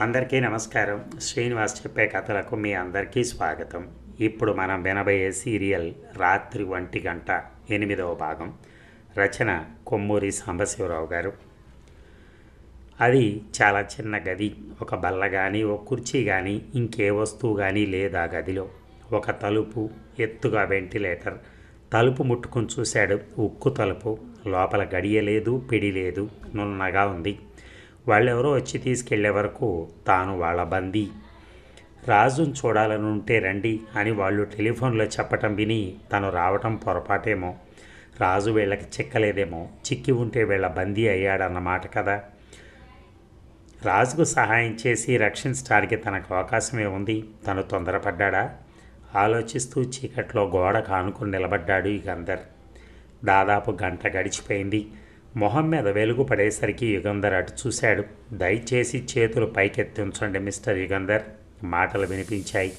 అందరికీ నమస్కారం. శ్రీనివాస్ చెప్పే కథలకు మీ అందరికీ స్వాగతం. ఇప్పుడు మనం వినబోయే సీరియల్ రాత్రి ఒంటి గంట ఎనిమిదవ భాగం. రచన కొమ్మూరి సాంబశివరావు గారు. అది చాలా చిన్న గది. ఒక బల్ల కానీ ఒక కుర్చీ కానీ ఇంకే వస్తువు కానీ లేదా గదిలో. ఒక తలుపు ఎత్తుగా వెంటిలేటర్. తలుపు ముట్టుకుని చూశాడు ఉక్కు తలుపు. లోపల గడియలేదు పిడి లేదు నున్నగా ఉంది. వాళ్ళెవరో వచ్చి తీసుకెళ్ళే వరకు తాను వాళ్ళ బందీ. రాజును చూడాలని ఉంటే రండి అని వాళ్ళు టెలిఫోన్లో చెప్పటం విని తను రావటం పొరపాటేమో. రాజు వీళ్ళకి చిక్కలేదేమో. చిక్కి ఉంటే వీళ్ళ బందీ అయ్యాడన్నమాట కదా. రాజుకు సహాయం చేసి రక్షించడానికి తనకు అవకాశమే ఉంది. తను తొందరపడ్డాడా? ఆలోచిస్తూ చీకట్లో గోడ కానుకుని నిలబడ్డాడు యుగంధర్ దాదాపు గంట గడిచిపోయింది. మొహం మీద వెలుగు పడేసరికి యుగంధర్ అటు చూశాడు. దయచేసి చేతులు పైకెత్తించండి మిస్టర్ యుగంధర్ మాటలు వినిపించాయి.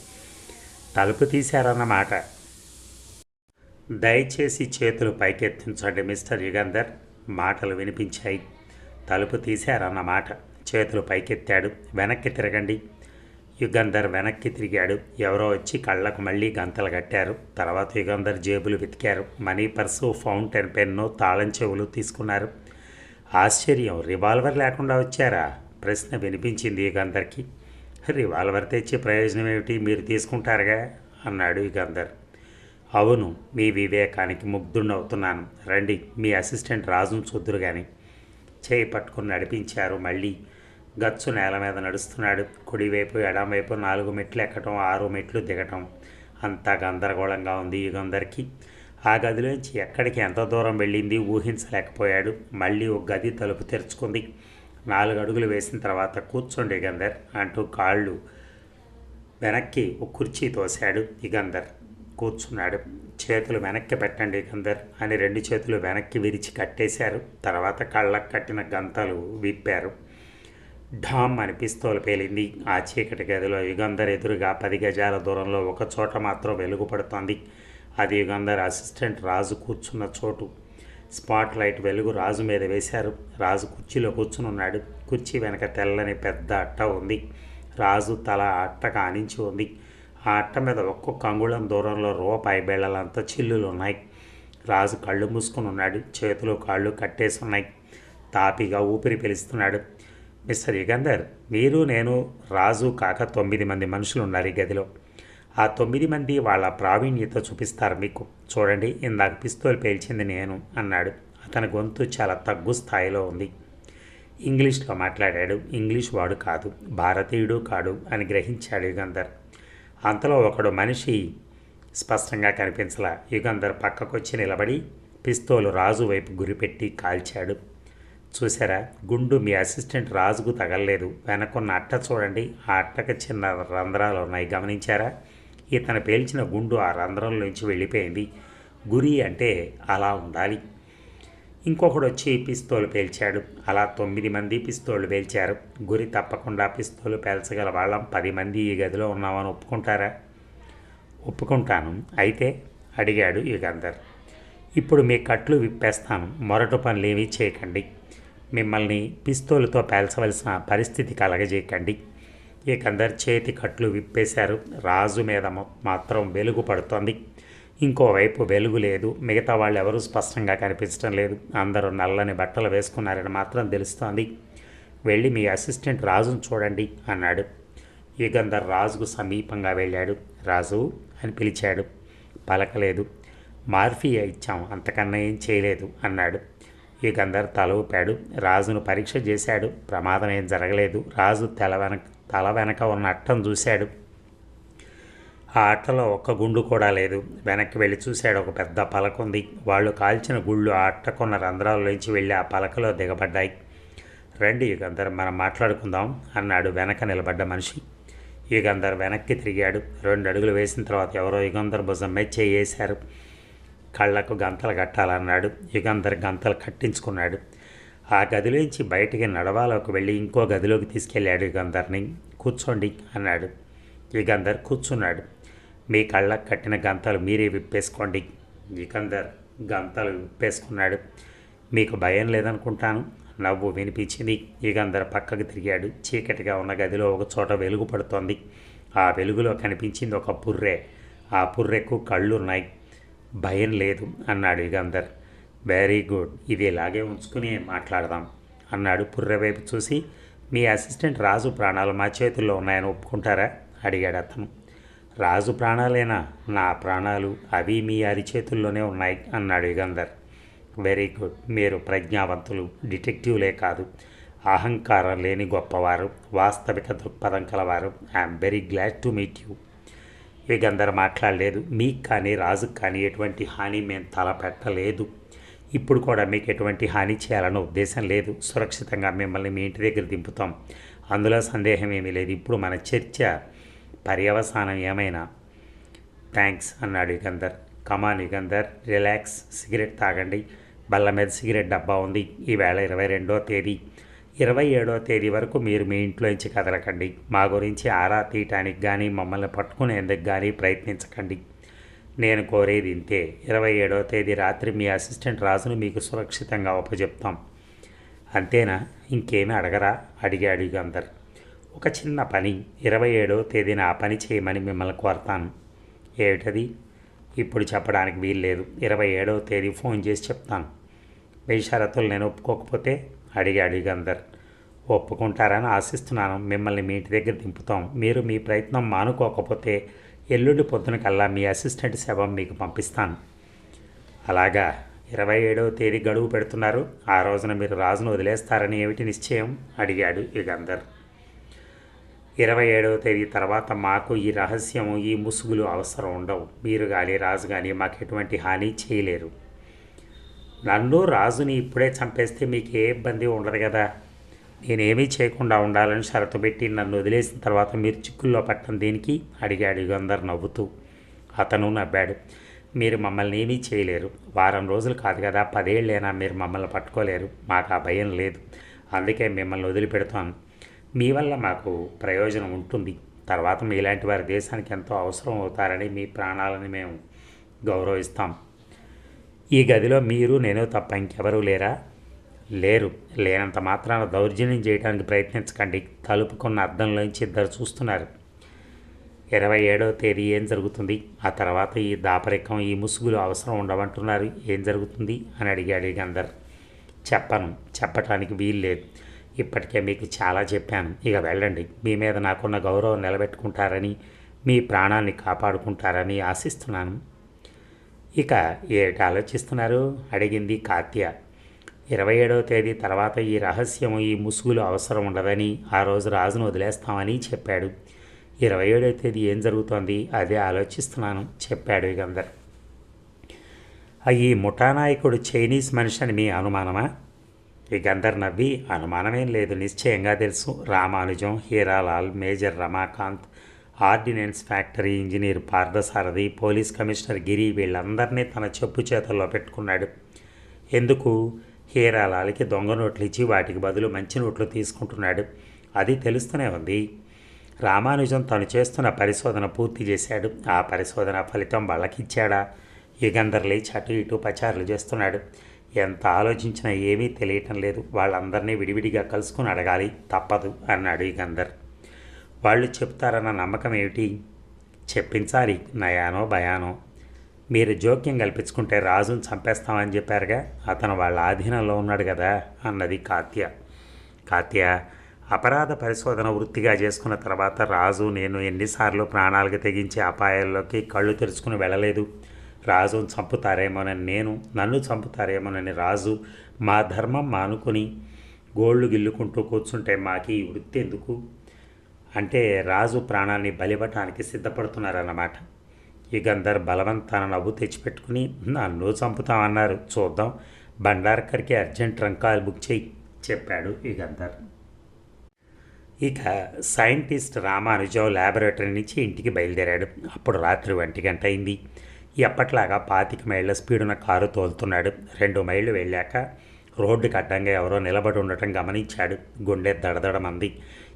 తలుపు తీశారన్నమాట దయచేసి చేతులు పైకెత్తించండి మిస్టర్ యుగంధర్ మాటలు వినిపించాయి. తలుపు తీశారన్నమాట చేతులు పైకెత్తాడు. వెనక్కి తిరగండి. యుగంధర్ వెనక్కి తిరిగాడు. ఎవరో వచ్చి కళ్ళకు మళ్ళీ గంతలు కట్టారు. తర్వాత యుగంధర్ జేబులు వెతికారు. మనీ పర్సు ఫౌంటైన్ పెన్ను తాళం చెవులు తీసుకున్నారు. ఆశ్చర్యం రివాల్వర్ లేకుండా వచ్చారా? ప్రశ్న వినిపించింది యుగంధర్కి. రివాల్వర్ తెచ్చి ప్రయోజనం ఏమిటి మీరు తీసుకుంటారుగా? అన్నాడు యుగంధర్. అవును మీ వివేకానికి ముగ్ధుండవుతున్నాను రండి మీ అసిస్టెంట్ రాజును చూద్దురు కానీ చేయి పట్టుకుని నడిపించారు మళ్ళీ. గచ్చు నేల మీద నడుస్తున్నాడు. కుడివైపు ఎడమవైపు నాలుగు మెట్లు ఎక్కటం ఆరు మెట్లు దిగటం. అంతా గందరగోళంగా ఉంది యుగంధర్కి ఆ గదిలోంచి ఎక్కడికి ఎంత దూరం వెళ్ళింది ఊహించలేకపోయాడు. మళ్ళీ ఒక గది తలుపు తెరుచుకుంది. నాలుగు అడుగులు వేసిన తర్వాత కూర్చోండి యుగంధర్ అంటూ కాళ్ళు వెనక్కి ఒక కుర్చీ తోశాడు యుగంధర్ కూర్చున్నాడు. చేతులు వెనక్కి పెట్టండి యుగంధర్ అని రెండు చేతులు వెనక్కి విరిచి కట్టేశారు. తర్వాత కళ్ళకు కట్టిన గంతలు విప్పారు. ఢామ్ అని పిస్తోలు పేలింది ఆ చీకటి గదిలో యుగంధర్ ఎదురుగా పది గజాల దూరంలో ఒక చోట మాత్రం వెలుగుపడుతోంది. అది యుగంధర్ అసిస్టెంట్ రాజు కూర్చున్న చోటు. స్పాట్ లైట్ వెలుగు రాజు మీద వేశారు. రాజు కుర్చీలో కూర్చుని ఉన్నాడు కుర్చీ వెనక తెల్లని పెద్ద అట్ట ఉంది. రాజు తల అట్ట కానించి ఉంది. ఆ అట్ట మీద ఒక్కొక్క అంగుళం దూరంలో రూపాయి బిళ్ళలంత చిల్లులు ఉన్నాయి రాజు కళ్ళు మూసుకుని ఉన్నాడు చేతులు కాళ్ళు కట్టేసి ఉన్నాయి తాపిగా ఊపిరి పిలుస్తున్నాడు. మిస్టర్ యుగంధర్ మీరు నేను రాజు కాక తొమ్మిది మంది మనుషులు ఉన్నారు ఈ గదిలో. ఆ తొమ్మిది మంది వాళ్ళ ప్రావీణ్యత చూపిస్తారు మీకు. చూడండి ఇందాక పిస్తోల్ పేల్చింది నేను అన్నాడు. అతని గొంతు చాలా తగ్గు స్థాయిలో ఉంది. ఇంగ్లీష్లో మాట్లాడాడు. ఇంగ్లీష్ వాడు కాదు భారతీయుడు కాడు అని గ్రహించాడు యుగంధర్. అంతలో ఒకడు మనిషి స్పష్టంగా కనిపించలా. యుగంధర్ పక్కకొచ్చి నిలబడి పిస్తోలు రాజు వైపు గురిపెట్టి కాల్చాడు. చూసారా గుండు మీ అసిస్టెంట్ రాజుకు తగలలేదు. వెనకున్న అట్ట చూడండి. ఆ అట్టకు చిన్న రంధ్రాలు ఉన్నాయి. గమనించారా? ఇతను పేల్చిన గుండు ఆ రంధ్రంలోంచి వెళ్ళిపోయింది. గురి అంటే అలా ఉండాలి. ఇంకొకడు వచ్చి పిస్తోలు పేల్చాడు. అలా తొమ్మిది మంది పిస్తోలు పేల్చారు. గురి తప్పకుండా పిస్తోలు పేల్చగల వాళ్ళం. పది మంది ఈ గదిలో ఉన్నామని ఒప్పుకుంటారా? ఒప్పుకుంటాను. అయితే అడిగాడు యుగంధర్. ఇప్పుడు మీ కట్లు విప్పేస్తాను. మొరటు ఏమీ చేయకండి. మిమ్మల్ని పిస్తోలుతో పేల్చవలసిన పరిస్థితి కలగజేయకండి. ఇకందరు చేతి కట్లు విప్పేశారు. రాజు మీద మాత్రం వెలుగు పడుతోంది. ఇంకోవైపు వెలుగు లేదు. మిగతా వాళ్ళు ఎవరూ స్పష్టంగా కనిపించడం లేదు. అందరూ నల్లని బట్టలు వేసుకున్నారని మాత్రం తెలుస్తోంది. వెళ్ళి మీ అసిస్టెంట్ రాజును చూడండి అన్నాడు. యుగంధర్ రాజుకు సమీపంగా వెళ్ళాడు. రాజు అని పిలిచాడు. పలకలేదు. మార్ఫియా ఇచ్చాం. అంతకన్నా ఏం చేయలేదు అన్నాడు. యుగంధర్ తల ఊపాడు రాజును పరీక్ష చేశాడు. ప్రమాదం ఏం జరగలేదు. రాజు తల వెనక తల వెనక ఉన్న అట్టం చూశాడు. ఆ అట్టలో ఒక్క గుండు కూడా లేదు. వెనక్కి వెళ్ళి చూశాడు ఒక పెద్ద పలక ఉంది. వాళ్ళు కాల్చిన గుళ్ళు ఆ అట్టకున్న రంధ్రాల్లోంచి వెళ్ళి ఆ పలకలో దిగబడ్డాయి. రండి యుగంధర్ మనం మాట్లాడుకుందాం అన్నాడు వెనక నిలబడ్డ మనిషి. యుగంధర్ వెనక్కి తిరిగాడు. రెండు అడుగులు వేసిన తర్వాత ఎవరో యుగంధర్ భుజం మీద చేయేశారు కళ్ళకు గంతలు కట్టాలన్నాడు. యుగంధర్ గంతలు కట్టించుకున్నాడు. ఆ గదిలోంచి బయటికి నడవాలోకి వెళ్ళి ఇంకో గదిలోకి తీసుకెళ్ళాడు యుగంధర్ని కూర్చోండి అన్నాడు. యుగంధర్ కూర్చున్నాడు. మీ కళ్ళకు కట్టిన గంతలు మీరే విప్పేసుకోండి. యుగంధర్ గంతలు విప్పేసుకున్నాడు. మీకు భయం లేదనుకుంటాను. నవ్వు వినిపించింది. యుగంధర్ పక్కకు తిరిగాడు. చీకటిగా ఉన్న గదిలో ఒక చోట వెలుగు పడుతోంది. ఆ వెలుగులో కనిపించింది ఒక పుర్రె. ఆ పుర్రెకు కళ్ళున్నాయి. భయం లేదు అన్నాడు యుగంధర్ వెరీ గుడ్ ఇది ఇలాగే ఉంచుకుని మాట్లాడదాం అన్నాడు పుర్రవైపు చూసి. మీ అసిస్టెంట్ రాజు ప్రాణాలు మా చేతుల్లో ఉన్నాయని ఒప్పుకుంటారా? అడిగాడు అతను. రాజు ప్రాణాలేనా? నా ప్రాణాలు అవి మీ అరి చేతుల్లోనే ఉన్నాయి అన్నాడు యుగంధర్ వెరీ గుడ్ మీరు ప్రజ్ఞావంతులు డిటెక్టివ్లే కాదు అహంకారం లేని గొప్పవారు వాస్తవిక దృక్పథం కలవారు. I'm very glad to meet you Yugandhar మాట్లాడలేదు. మీకు కానీ రాజుకు కానీ ఎటువంటి హాని మేము తలపెట్టలేదు ఇప్పుడు కూడా మీకు ఎటువంటి హాని చేయాలన్న ఉద్దేశం లేదు. సురక్షితంగా మిమ్మల్ని మీ ఇంటి దగ్గర దింపుతాం. అందులో సందేహం ఏమీ లేదు. ఇప్పుడు మన చర్చ పర్యవసానం ఏమైనా? థ్యాంక్స్ అన్నాడు Yugandhar. Come on Yugandhar relax cigarette తాగండి. బల్ల మీద సిగరెట్ డబ్బా ఉంది. ఈవేళ ఇరవై రెండో తేదీ. ఇరవై ఏడో తేదీ వరకు మీరు మీ ఇంట్లోంచి కదలకండి. మా గురించి ఆరా తీయటానికి కానీ మమ్మల్ని పట్టుకునేందుకు కానీ ప్రయత్నించకండి. నేను కోరేది ఇంతే. ఇరవై ఏడో తేదీ రాత్రి మీ అసిస్టెంట్ రాజును మీకు సురక్షితంగా ఉపజెప్తాం అంతేనా? ఇంకేమీ అడగరా? అడిగాడు అందరు. ఒక చిన్న పని. ఇరవై ఏడో తేదీన ఆ పని చేయమని మిమ్మల్ని కోరతాను. ఏమిటది? ఇప్పుడు చెప్పడానికి వీల్లేదు. ఇరవై ఏడవ తేదీ ఫోన్ చేసి చెప్తాను. మీ షరతులు నేను ఒప్పుకోకపోతే అడిగాడు యుగంధర్ ఒప్పుకుంటారని ఆశిస్తున్నాను. మిమ్మల్ని మీ ఇంటి దగ్గర దింపుతాం. మీరు మీ ప్రయత్నం మానుకోకపోతే ఎల్లుండి పొద్దున కల్లా మీ అసిస్టెంట్ శవం మీకు పంపిస్తాను. అలాగా ఇరవై ఏడవ తేదీ గడువు పెడుతున్నారు. ఆ రోజున మీరు రాజును వదిలేస్తారని ఏమిటి నిశ్చయం? అడిగాడు యుగంధర్ ఇరవై ఏడవ తేదీ తర్వాత మాకు ఈ రహస్యము ఈ ముసుగులు అవసరం ఉండవు. మీరు కానీ రాజు కానీ మాకు ఎటువంటి హాని చేయలేరు. నన్ను రాజుని ఇప్పుడే చంపేస్తే మీకు ఏ ఇబ్బంది ఉండదు కదా. నేనేమీ చేయకుండా ఉండాలని షరతు పెట్టి నన్ను వదిలేసిన తర్వాత మీరు చిక్కుల్లో పట్టం దేనికి? అడిగాడు యుగంధర్ నవ్వుతూ. అతను నవ్వాడు. మీరు మమ్మల్ని ఏమీ చేయలేరు. వారం రోజులు కాదు కదా. పదేళ్ళైనా మీరు మమ్మల్ని పట్టుకోలేరు. మాకు ఆ భయం లేదు. అందుకే మిమ్మల్ని వదిలిపెడతాను. మీ వల్ల మాకు ప్రయోజనం ఉంటుంది. తర్వాత మీలాంటి వారి దేశానికి ఎంతో అవసరం అవుతారని మీ ప్రాణాలని మేము గౌరవిస్తాం. ఈ గదిలో మీరు నేను తప్ప ఇంకెవరూ లేరా? లేరు. లేనంత మాత్రాన దౌర్జన్యం చేయడానికి ప్రయత్నించకండి. తలుపుకున్న అద్దంలోంచి ఇద్దరు చూస్తున్నారు. ఇరవై ఏడవ తేదీ ఏం జరుగుతుంది? ఆ తర్వాత ఈ దాపరికం ఈ ముసుగులు అవసరం ఉండవంటున్నారు. ఏం జరుగుతుంది? అని అడిగాడు గందర్ చెప్పను. చెప్పటానికి వీలు లేదు. ఇప్పటికే మీకు చాలా చెప్పాను. ఇక వెళ్ళండి. మీ మీద నాకున్న గౌరవం నిలబెట్టుకుంటారని మీ ప్రాణాన్ని కాపాడుకుంటారని ఆశిస్తున్నాను. ఇక ఏటి ఆలోచిస్తున్నారు అడిగింది కాత్య ఇరవై ఏడవ తేదీ తర్వాత ఈ రహస్యం ఈ ముసుగులు అవసరం ఉండదని ఆ రోజు రాజును వదిలేస్తామని చెప్పాడు. ఇరవై ఏడవ తేదీ ఏం జరుగుతోంది? అదే ఆలోచిస్తున్నాను చెప్పాడు యుగంధర్ ఈ ముఠానాయకుడు చైనీస్ మనిషి అని మీ అనుమానమా? యుగంధర్ నవ్వి అనుమానమేం లేదు నిశ్చయంగా తెలుసు. Ramanujam Hiralal major Ramakant ordnance factory engineer Parthasarathy police commissioner Giri వీళ్ళందరినీ తన చెప్పు చేతల్లో పెట్టుకున్నాడు. ఎందుకు? హీరాలాల్కి దొంగ నోట్లు ఇచ్చి వాటికి బదులు మంచి నోట్లు తీసుకుంటున్నాడు. అది తెలుస్తూనే ఉంది. రామానుజం తను చేస్తున్న పరిశోధన పూర్తి చేశాడు. ఆ పరిశోధన ఫలితం వాళ్ళకిచ్చాడా? యుగంధర్ లేచి అటు ఇటు పచారులు చేస్తున్నాడు. ఎంత ఆలోచించినా ఏమీ తెలియటం లేదు. వాళ్ళందరినీ విడివిడిగా కలుసుకుని అడగాలి. తప్పదు అన్నాడు యుగంధర్. వాళ్ళు చెప్తారన్న నమ్మకం ఏమిటి? చెప్పించాలి నయానో భయానో. మీరు జోక్యం కల్పించుకుంటే రాజును చంపేస్తామని చెప్పారుగా. అతను వాళ్ళ ఆధీనంలో ఉన్నాడు కదా అన్నది కాత్య. కాత్య అపరాధ పరిశోధన వృత్తిగా చేసుకున్న తర్వాత రాజు నేను ఎన్నిసార్లు ప్రాణాలకు తెగించే అపాయాల్లోకి కళ్ళు తెరుచుకుని వెళ్ళలేదు. రాజును చంపుతారేమోనని నేను నన్ను చంపుతారేమోనని రాజు మా ధర్మం మానుకొని గోళ్ళు గిల్లుకుంటూ కూర్చుంటే మాకి ఈ వృత్తి ఎందుకు? అంటే రాజు ప్రాణాన్ని బలివ్వటానికి సిద్ధపడుతున్నారన్నమాట. యుగంధర్ బలవంతాన నవ్వు తెచ్చిపెట్టుకుని నన్ను చంపుతామన్నారు చూద్దాం. బండార్కర్కి అర్జెంట్ ట్రంకాలు బుక్ చేయి చెప్పాడు యుగంధర్ ఇక సైంటిస్ట్ రామానుజం ల్యాబొరేటరీ నుంచి ఇంటికి బయలుదేరాడు. అప్పుడు రాత్రి ఒంటి గంట అయింది. ఎప్పట్లాగా పాతిక మైళ్ళ స్పీడున కారు తోలుతున్నాడు. రెండు మైళ్ళు వెళ్ళాక రోడ్డుకి అడ్డంగా ఎవరో నిలబడి ఉండటం గమనించాడు. గుండె దడదడమంది.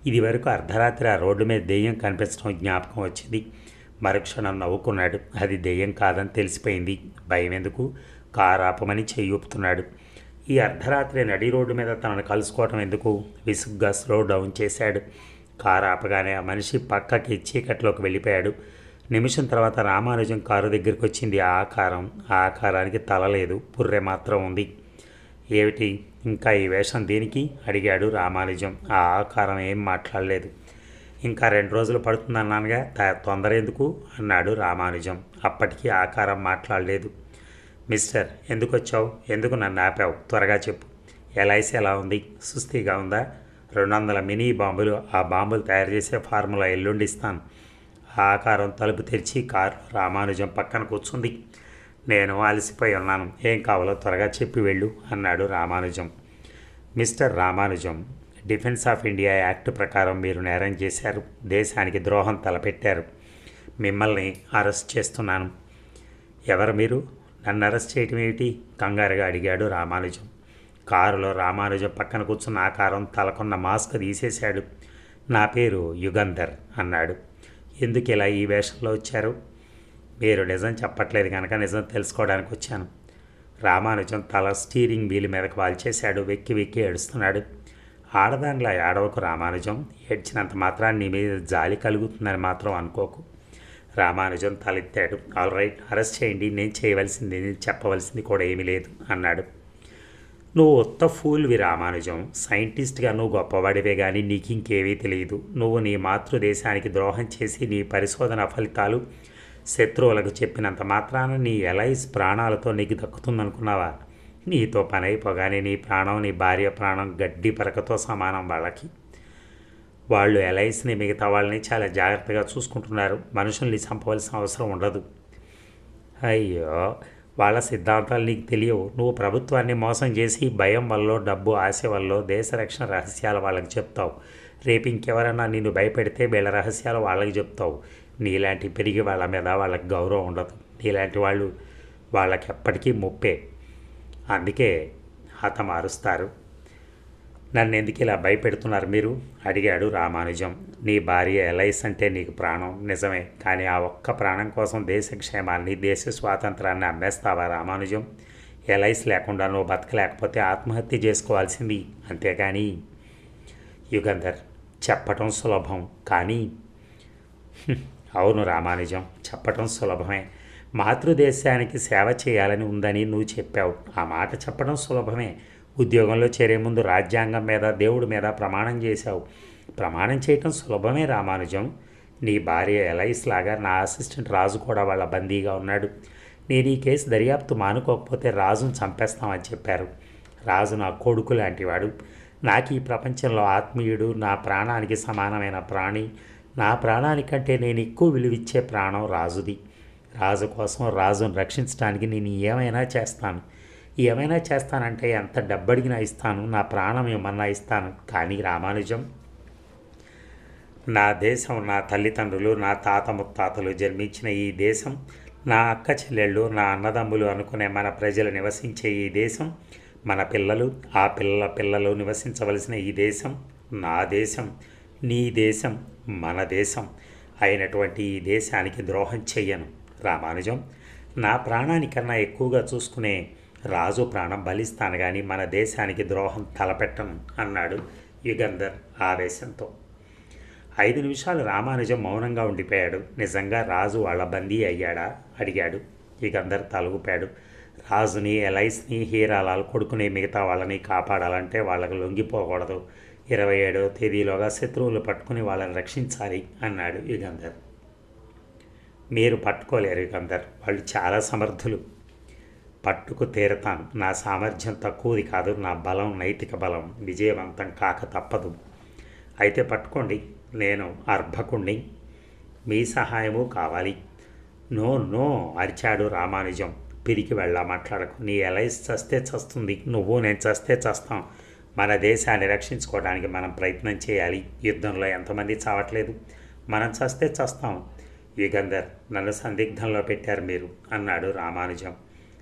ఇది వరకు అర్ధరాత్రి ఆ రోడ్డు మీద దెయ్యం కనిపించడం జ్ఞాపకం వచ్చింది. మరుక్షణం నవ్వుకున్నాడు. అది దెయ్యం కాదని తెలిసిపోయింది. భయం ఎందుకు? కారు ఆపమని చెయ్యూపుతున్నాడు ఈ అర్ధరాత్రి నడి రోడ్డు మీద తనను కలుసుకోవటం ఎందుకు? విసుగ్గా స్లో డౌన్ చేశాడు. కారు ఆపగానే ఆ మనిషి పక్కకి చీకట్లోకి వెళ్ళిపోయాడు. నిమిషం తర్వాత రామానుజం కారు దగ్గరికి వచ్చింది ఆ ఆకారం ఆ ఆకారానికి తల లేదు. పుర్రె మాత్రం ఉంది. ఏమిటి? ఇంకా ఈ వేషం దేనికి? అడిగాడు రామానుజం. ఆ ఆకారం ఏం మాట్లాడలేదు. ఇంకా రెండు రోజులు పడుతుందన్నానుగా త- తొందర ఎందుకు? అన్నాడు రామానుజం. అప్పటికి ఆకారం మాట్లాడలేదు. మిస్టర్ ఎందుకు వచ్చావు ఎందుకు నన్ను ఆపావు? త్వరగా చెప్పు. ఎల్ఐసి ఎలా ఉంది? సుస్థిగా ఉందా? రెండు వందల మినీ బాంబులు ఆ బాంబులు తయారు చేసే ఫార్ములా ఎల్లుండి ఇస్తాను. ఆ ఆకారం తలుపు తెరిచి కారు రామానుజం పక్కన కూర్చుంది. నేను అలసిపోయి ఉన్నాను. ఏం కావాలో త్వరగా చెప్పి వెళ్ళు అన్నాడు Ramanujam. Mister Ramanujam defence of India act ప్రకారం మీరు నేరం చేశారు. దేశానికి ద్రోహం తలపెట్టారు. మిమ్మల్ని అరెస్ట్ చేస్తున్నాను. ఎవరు మీరు? నన్ను అరెస్ట్ చేయటం ఏమిటి? కంగారుగా అడిగాడు రామానుజం. కారులో రామానుజం పక్కన కూర్చున్న ఆకారం తలకున్న మాస్క్ తీసేశాడు. నా పేరు యుగంధర్ అన్నాడు. ఎందుకు ఇలా ఈ వేషంలో వచ్చారు? మీరు నిజం చెప్పట్లేదు కనుక నిజం తెలుసుకోవడానికి వచ్చాను. రామానుజం తల స్టీరింగ్ వీల్ మీదకు వాల్చేశాడు. వెక్కి వెక్కి ఏడుస్తున్నాడు. ఆడదానిలా ఏడవకు రామానుజం. ఏడ్చినంత మాత్రాన్ని నీ మీద జాలి కలుగుతుందని మాత్రం అనుకోకు. రామానుజం తలెత్తాడు. ఆల్ రైట్ అరెస్ట్ చేయండి. నేను చేయవలసింది నేను చెప్పవలసింది కూడా ఏమీ లేదు అన్నాడు. నువ్వు ఉత్త ఫూల్వి రామానుజం. సైంటిస్ట్గా నువ్వు గొప్పవాడివే కానీ నీకు ఇంకేవీ తెలియదు నువ్వు నీ మాతృదేశానికి ద్రోహం చేసి నీ పరిశోధన ఫలితాలు శత్రువులకు చెప్పినంత మాత్రాన నీ ఎలైస్ ప్రాణాలతో నీకు దక్కుతుందనుకున్నావా? నీతో పని అయిపోగానే నీ ప్రాణం నీ భార్య ప్రాణం గడ్డి పరకతో సమానం వాళ్ళకి. వాళ్ళు ఎలైస్ని మిగతా వాళ్ళని చాలా జాగ్రత్తగా చూసుకుంటున్నారు. మనుషుల్ని చంపవలసిన అవసరం ఉండదు. అయ్యో వాళ్ళ సిద్ధాంతాలు నీకు తెలియవు. నువ్వు ప్రభుత్వాన్ని మోసం చేసి భయం వల్ల డబ్బు ఆశ వల్ల దేశ రక్షణ రహస్యాలు వాళ్ళకి చెప్తావు. రేపు ఇంకెవరన్నా నిన్ను భయపెడితే వీళ్ళ రహస్యాలు వాళ్ళకి చెప్తావు. నీలాంటి పెరిగి వాళ్ళ మీద వాళ్ళకి గౌరవం ఉండదు. నీలాంటి వాళ్ళు వాళ్ళకి ఎప్పటికీ ముప్పే. అందుకే హతమారుస్తారు నన్ను ఎందుకు ఇలా భయపెడుతున్నారు మీరు? అడిగాడు రామానుజం. నీ భార్య ఎలైస్ అంటే నీకు ప్రాణం. నిజమే. కానీ ఆ ఒక్క ప్రాణం కోసం దేశ క్షేమాన్ని దేశ స్వాతంత్రాన్ని అమ్మేస్తావా రామానుజం? ఎలైస్ లేకుండా నువ్వు బతకలేకపోతే ఆత్మహత్య చేసుకోవాల్సింది. అంతేగాని యుగంధర్ చెప్పటం సులభం. కానీ అవును రామానుజం చెప్పటం సులభమే. మాతృదేశానికి సేవ చేయాలని ఉందని నువ్వు చెప్పావు. ఆ మాట చెప్పడం సులభమే. ఉద్యోగంలో చేరే ముందు రాజ్యాంగం మీద దేవుడి మీద ప్రమాణం చేశావు. ప్రమాణం చేయటం సులభమే రామానుజం. నీ భార్య ఎలైస్ లాగా నా అసిస్టెంట్ రాజు కూడా వాళ్ళ బందీగా ఉన్నాడు. నేను ఈ కేసు దర్యాప్తు మానుకోకపోతే రాజును చంపేస్తామని చెప్పారు. రాజు నా కొడుకు లాంటివాడు. నాకు ఈ ప్రపంచంలో ఆత్మీయుడు నా ప్రాణానికి సమానమైన ప్రాణి నా ప్రాణానికంటే నేను ఎక్కువ విలువిచ్చే ప్రాణం రాజుది. రాజు కోసం రాజును రక్షించడానికి నేను ఏమైనా చేస్తాను? ఏమైనా చేస్తానంటే ఎంత డబ్బడిగినా ఇస్తాను నా ప్రాణం ఏమన్నా ఇస్తాను. కానీ రామానుజం నా దేశం నా తల్లిదండ్రులు నా తాత ముత్తాతలు జన్మించిన ఈ దేశం నా అక్క చెల్లెళ్ళు నా అన్నదమ్ములు అనుకునే మన ప్రజలు నివసించే ఈ దేశం మన పిల్లలు ఆ పిల్లల పిల్లలు నివసించవలసిన ఈ దేశం నా దేశం. నీ దేశం మన దేశం అయినటువంటి ఈ దేశానికి ద్రోహం చెయ్యను. రామానుజం నా ప్రాణానికన్నా ఎక్కువగా చూసుకునే రాజు ప్రాణం బలిస్తాను కానీ మన దేశానికి ద్రోహం తలపెట్టను అన్నాడు యుగంధర్ ఆవేశంతో. ఐదు నిమిషాలు రామానుజం మౌనంగా ఉండిపోయాడు. నిజంగా రాజు వాళ్ళ బందీ అయ్యాడా? అడిగాడు యుగంధర్ తలుగుపాడు రాజుని ఎలైస్ని హీరాలాల్ కొడుకుని మిగతా వాళ్ళని కాపాడాలంటే వాళ్ళకు లొంగిపోకూడదు. ఇరవై ఏడవ తేదీలోగా శత్రువులు పట్టుకుని వాళ్ళని రక్షించాలి అన్నాడు యుగంధర్. మీరు పట్టుకోలేరు యుగంధర్ వాళ్ళు చాలా సమర్థులు. పట్టుకు తీరతాను నా సామర్థ్యం తక్కువది కాదు నా బలం నైతిక బలం విజయవంతం కాక తప్పదు. అయితే పట్టుకోండి నేను అర్భకుణ్ణి. మీ సహాయము కావాలి. నో నో అరిచాడు రామానుజం. పిరికి వెళ్ళా మాట్లాడకు. నీ ఎలైస్ చస్తే చస్తుంది నువ్వు నేను చస్తే చస్తాం. మన దేశాన్ని రక్షించుకోవడానికి మనం ప్రయత్నం చేయాలి. యుద్ధంలో ఎంతమంది చావట్లేదు. మనం చస్తే చస్తాం. యుగంధర్ నన్ను సందిగ్ధంలో పెట్టారు మీరు అన్నాడు రామానుజం.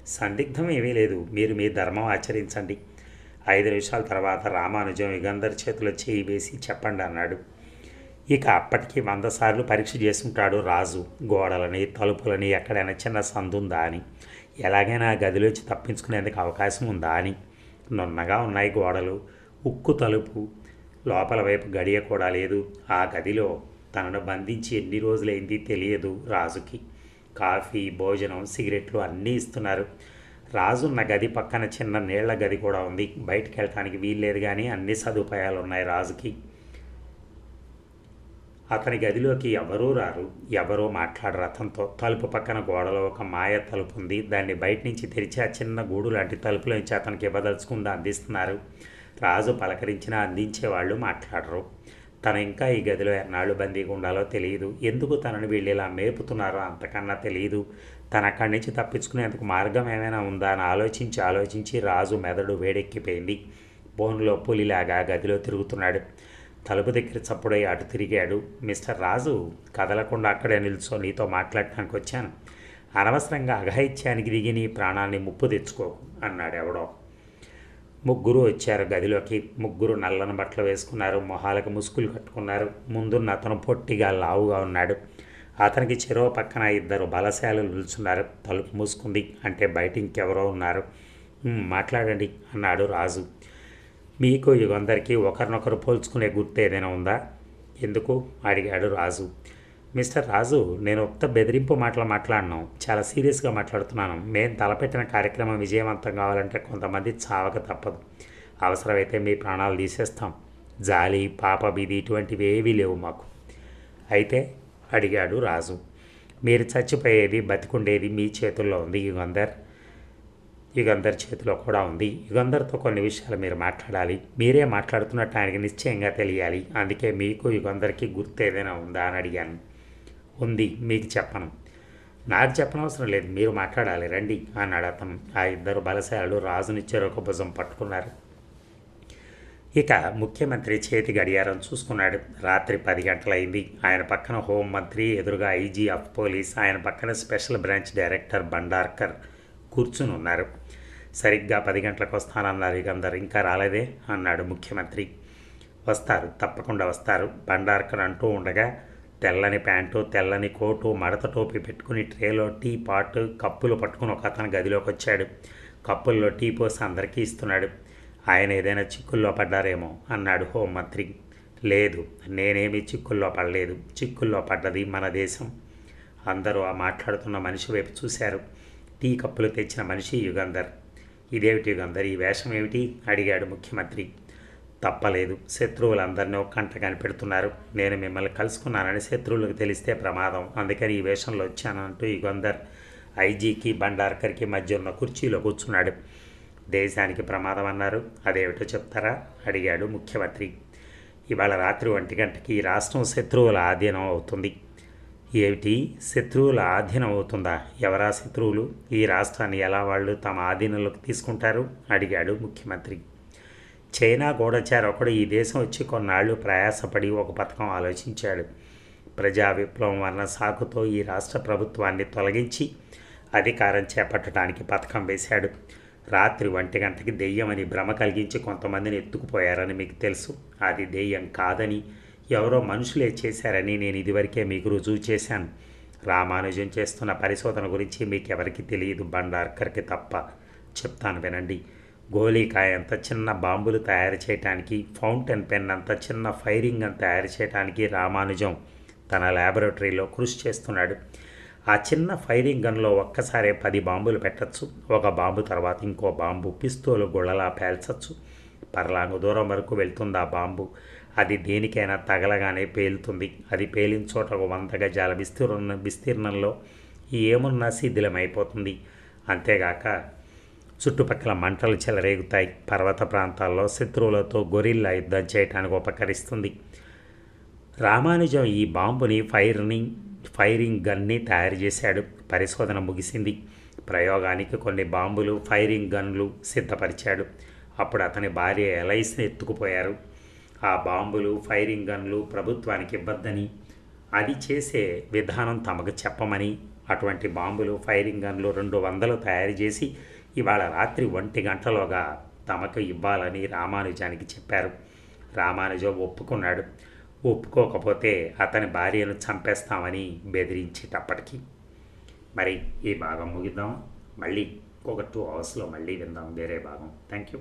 సందిగ్ధం ఏమీ లేదు. మీరు మీ ధర్మం ఆచరించండి. ఐదు నిమిషాల తర్వాత రామానుజం యుగంధర్ చేతిలో చేయి వేసి చెప్పండి అన్నాడు. ఇక అప్పటికి వంద సార్లు పరీక్ష చేసుకుంటాడు రాజు. గోడలని తలుపులని ఎక్కడైనా చిన్న సందుందా అని. ఎలాగైనా గదిలోంచి తప్పించుకునేందుకు అవకాశం ఉందా అని. నున్నగా ఉన్నాయి గోడలు. ఉక్కు తలుపు. లోపల వైపు గడియ కూడా లేదు. ఆ గదిలో తనను బంధించి ఎన్ని రోజులైంది తెలియదు రాజుకి. కాఫీ భోజనం సిగరెట్లు అన్నీ ఇస్తున్నారు. రాజున్న గది పక్కన చిన్న నీళ్ళ గది కూడా ఉంది. బయటికి వెళ్ళటానికి వీల్లేదు కానీ అన్ని సదుపాయాలు ఉన్నాయి రాజుకి. అతని గదిలోకి ఎవరూ రారు. ఎవరో మాట్లాడరు. అతనితో తలుపు పక్కన గోడలో ఒక మాయ తలుపు ఉంది. దాన్ని బయట నుంచి తెరిచి ఆ చిన్న గూడు లాంటి తలుపులో నుంచి అతనికి ఇవ్వదలుచుకుందా అందిస్తున్నారు. రాజు పలకరించినా అందించేవాళ్ళు మాట్లాడరు. తను ఇంకా ఈ గదిలో ఎన్నాళ్ళు బందీగా ఉండాలో తెలియదు. ఎందుకు తనని వీళ్ళు ఇలా మేపుతున్నారో అంతకన్నా తెలియదు. తన అక్కడి నుంచి తప్పించుకునేందుకు మార్గం ఏమైనా ఉందా అని ఆలోచించి ఆలోచించి రాజు మెదడు వేడెక్కిపోయింది. బోన్లో పులిలాగా గదిలో తిరుగుతున్నాడు. తలుపు దగ్గర చప్పుడై అటు తిరిగాడు. మిస్టర్ రాజు కదలకుండా అక్కడే నిల్చో నీతో మాట్లాడటానికి వచ్చాను. అనవసరంగా అఘాయిత్యానికి దిగి నీ ప్రాణాన్ని ముప్పు తెచ్చుకో అన్నాడు ఎవడో. ముగ్గురు వచ్చారు గదిలోకి. ముగ్గురు నల్లని బట్టలు వేసుకున్నారు. మొహాలకు ముసుగులు కట్టుకున్నారు. ముందున్న అతను పొట్టిగా లావుగా ఉన్నాడు. అతనికి చెరో పక్కన ఇద్దరు బలశాలు నిల్చున్నారు. తలుపు మూసుకుంది అంటే బయట ఇంకెవరో ఉన్నారు మాట్లాడండి అన్నాడు రాజు. మీకు ఇవందరికీ ఒకరినొకరు పోల్చుకునే గుర్తు ఏదైనా ఉందా? ఎందుకు? అడిగాడు రాజు. మిస్టర్ రాజు నేను ఒక్క బెదిరింపు మాటలు మాట్లాడినాం. చాలా సీరియస్గా మాట్లాడుతున్నాను. మేము తలపెట్టిన కార్యక్రమం విజయవంతం కావాలంటే కొంతమంది చావక తప్పదు. అవసరమైతే మీ ప్రాణాలు తీసేస్తాం. జాలి పాప బీది ఇటువంటివి ఏవీ లేవు మాకు. అయితే అడిగాడు రాజు మీరు చచ్చిపోయేది బతికుండేది మీ చేతుల్లో ఉంది యుగంధర్ యుగంధర్ చేతిలో కూడా ఉంది. యుగంధర్తో కొన్ని విషయాలు మీరు మాట్లాడాలి. మీరే మాట్లాడుతున్నట్టు ఆయనకి నిశ్చయంగా తెలియాలి. అందుకే మీకు యుగంధర్కి గుర్తు ఏదైనా ఉందా అని అడిగాను. ఉంది మీకు చెప్పను. నాకు చెప్పనవసరం లేదు మీరు మాట్లాడాలి రండి అన్నాడు అతను. ఆ ఇద్దరు బలశాలు రాజుని చెరొక భుజం పట్టుకున్నారు. ఇక ముఖ్యమంత్రి చేతి గడియారం చూసుకున్నాడు. రాత్రి పది గంటలైంది. ఆయన పక్కన హోంమంత్రి ఎదురుగా ఐజీ ఆఫ్ పోలీస్ ఆయన పక్కన స్పెషల్ బ్రాంచ్ డైరెక్టర్ బండార్కర్. కూర్చుని ఉన్నారు. సరిగ్గా పది గంటలకు వస్తానన్నారు ఇక అందరు. ఇంకా రాలేదే అన్నాడు ముఖ్యమంత్రి. వస్తారు తప్పకుండా వస్తారు. బండార్కర్ అంటూ ఉండగా తెల్లని ప్యాంటు తెల్లని కోటు మడత టోపీ పెట్టుకుని ట్రేలో టీ పాట్ కప్పులు పట్టుకుని ఒక అతను గదిలోకి వచ్చాడు కప్పుల్లో టీ పోసి అందరికీ ఇస్తున్నాడు. ఆయన ఏదైనా చిక్కుల్లో పడ్డారేమో అన్నాడు హోంమంత్రి. లేదు నేనేమి చిక్కుల్లో పడలేదు. చిక్కుల్లో పడ్డది మన దేశం. అందరూ ఆ మాట్లాడుతున్న మనిషి వైపు చూశారు. టీ కప్పులు తెచ్చిన మనిషి యుగంధర్. ఇదేమిటి యుగంధర్? ఈ వేషం ఏమిటి? అడిగాడు ముఖ్యమంత్రి. తప్పలేదు. శత్రువులందరినీ ఒక కంట కనిపెడుతున్నారు. నేను మిమ్మల్ని కలుసుకున్నానని శత్రువులకు తెలిస్తే ప్రమాదం. అందుకని ఈ వేషంలో వచ్చానంటూ యుగంధర్ ఐజీకి బండార్కర్కి మధ్య ఉన్న కుర్చీలో కూర్చున్నాడు. దేశానికి ప్రమాదం అన్నారు. అదేమిటో చెప్తారా? అడిగాడు ముఖ్యమంత్రి. ఇవాళ రాత్రి ఒంటి గంటకి ఈ రాష్ట్రం శత్రువుల ఆధీనం అవుతుంది. ఏమిటి? శత్రువుల ఆధీనం అవుతుందా? ఎవరా శత్రువులు? ఈ రాష్ట్రాన్ని ఎలా వాళ్ళు తమ ఆధీనంలోకి తీసుకుంటారు? అడిగాడు ముఖ్యమంత్రి. చైనా గూఢచారి ఒకడు ఈ దేశం వచ్చి కొన్నాళ్ళు ప్రయాసపడి ఒక పథకం ఆలోచించాడు. ప్రజా విప్లవం వలన సాకుతో ఈ రాష్ట్ర ప్రభుత్వాన్ని తొలగించి అధికారం చేపట్టడానికి పథకం వేశాడు. రాత్రి ఒంటి గంటకి దెయ్యమని భ్రమ కలిగించి కొంతమందిని ఎత్తుకుపోయారని మీకు తెలుసు. అది దెయ్యం కాదని ఎవరో మనుషులే చేశారని నేను ఇదివరకే మీకు రుజువు చేశాను. రామానుజం చేస్తున్న పరిశోధన గురించి మీకు ఎవరికి తెలియదు బండార్కర్కి తప్ప. చెప్తాను వినండి. గోళీకాయ అంత చిన్న బాంబులు తయారు చేయడానికి ఫౌంటైన్ పెన్ అంత చిన్న ఫైరింగ్ అని తయారు చేయడానికి రామానుజం తన ల్యాబొరేటరీలో కృషి చేస్తున్నాడు. ఆ చిన్న ఫైరింగ్ గన్లో ఒక్కసారే పది బాంబులు పెట్టచ్చు. ఒక బాంబు తర్వాత ఇంకో బాంబు పిస్తోలు గుళ్ళలా పేల్చచ్చు. పర్లాంగు దూరం వరకు వెళ్తుంది ఆ బాంబు. అది దేనికైనా తగలగానే పేలుతుంది. అది పేలిన చోట ఒక వంద గజాల విస్తీర్ణ విస్తీర్ణంలో ఏమున్నా శిథిలమైపోతుంది. అంతేగాక చుట్టుపక్కల మంటలు చెలరేగుతాయి. పర్వత ప్రాంతాల్లో శత్రువులతో గొరిల్లా యుద్ధం చేయడానికి ఉపకరిస్తుంది. రామానుజం ఈ బాంబుని ఫైర్ని ఫైరింగ్ గన్ని తయారు చేశాడు. పరిశోధన ముగిసింది. ప్రయోగానికి కొన్ని బాంబులు ఫైరింగ్ గన్లు సిద్ధపరిచాడు. అప్పుడు అతని భార్య ఎలైస్ని ఎత్తుకుపోయారు. ఆ బాంబులు ఫైరింగ్ గన్లు ప్రభుత్వానికి ఇవ్వద్దని అది చేసే విధానం తమకు చెప్పమని అటువంటి బాంబులు ఫైరింగ్ గన్లు రెండు వందలు తయారు చేసి ఇవాళ రాత్రి ఒంటి గంటలోగా తమకు ఇవ్వాలని రామానుజానికి చెప్పారు. రామానుజం ఒప్పుకున్నాడు. ఒప్పుకోకపోతే అతని భార్యను చంపేస్తామని బెదిరించేటప్పటికి. మరి ఈ భాగం ముగిద్దాం మళ్ళీ ఒక టూ అవర్స్లో మళ్ళీ విందాం వేరే భాగం. Thank you